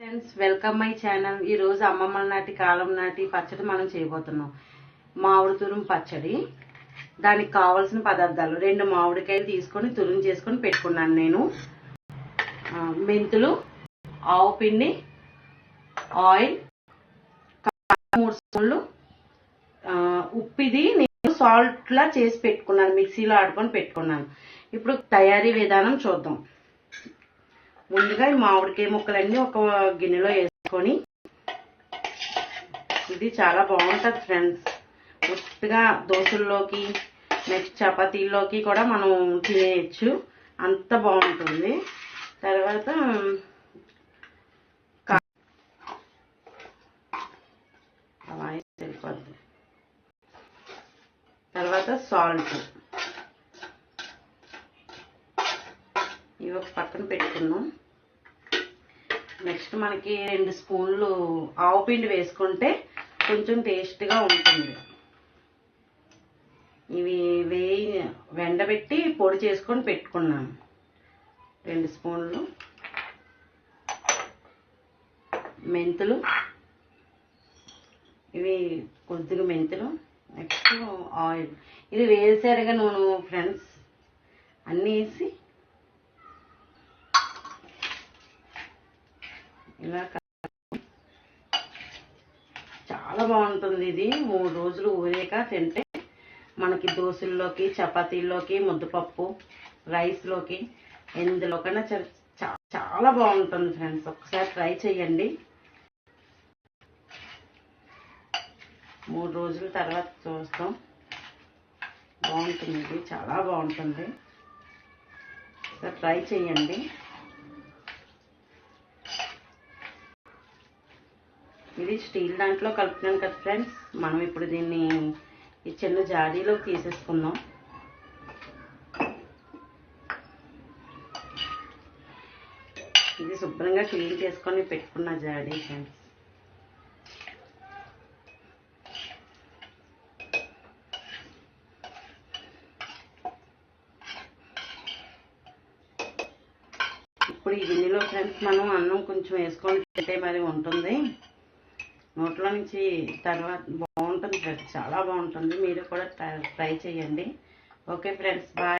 Friends welcome my channel ఈ రోజు అమ్మమ్మల నాటి కాలం నాటి పచ్చడి మనం చేయబోతున్నాం. మామిడి తురుము పచ్చడి. దానికి కావాల్సిన పదార్థాలు. రెండు మామిడికాయలు తీసుకొని తురుము చేసుకొని పెట్టుకున్నాను నేను. మెంతులు ఆవు పిండి ఆయిల్ మూడు స్పూన్లు. ఉప్పు ఇది నేను సాల్ట్లా చేసి పెట్టుకున్నాను. మిక్సీలో ఆడుకొని పెట్టుకున్నాను. ఇప్పుడు తయారీ విధానం చూద్దాం. ముందుగా ఈ మామిడికాయ ముక్కలన్నీ ఒక గిన్నెలో వేసుకొని ఇది చాలా బాగుంటుంది ఫ్రెండ్స్ ఉత్తిగా దోశల్లోకి నెక్స్ట్ చపాతీల్లోకి కూడా మనం తినేయచ్చు. అంత బాగుంటుంది. తర్వాత సరిపోద్ది. తర్వాత సాల్ట్. ఇవి ఒక పక్కన పెట్టుకున్నాం నెక్స్ట్ మనకి రెండు స్పూన్లు ఆవు పిండి వేసుకుంటే కొంచెం టేస్ట్గా ఉంటుంది. ఇవి వేయి వెండబెట్టి పొడి చేసుకొని పెట్టుకున్నాను రెండు స్పూన్లు మెంతులు. ఇవి కొద్దిగా మెంతులు. Next oil. ఇది వేసారుగా నూనె ఫ్రెండ్స్. అన్నీ వేసి ఇలా చాలా బాగుంటుంది ఇది. మూడు రోజులు ఊరేక తింటే మనకి దోశల్లోకి చపాతీల్లోకి ముద్దపప్పు రైస్లోకి ఎందులోకైనా చ- చాలా బాగుంటుంది ఫ్రెండ్స్. ఒకసారి ట్రై చేయండి మూడు రోజుల తర్వాత చూస్తాం. బాగుంటుంది. ఇది చాలా బాగుంటుంది. ఒకసారి ట్రై చేయండి ఇది స్టీల్ దాంట్లో కలుపుతున్నాను కదా ఫ్రెండ్స్. మనం ఇప్పుడు దీన్ని ఈ చిన్న జాడీలో తీసేసుకుందాం. ఇది శుభ్రంగా క్లీన్ చేసుకొని పెట్టుకున్న జాడీ ఫ్రెండ్స్. ఇప్పుడు ఈ గిన్నెలో ఫ్రెండ్స్ మనం అన్నం కొంచెం వేసుకొని తింటే మరి ఉంటుంది. నోట్లో నుంచి తర్వాత బాగుంటుంది ఫ్రెండ్స్. చాలా బాగుంటుంది. మీరు కూడా ట్రై ట్రై చేయండి. Okay friends bye.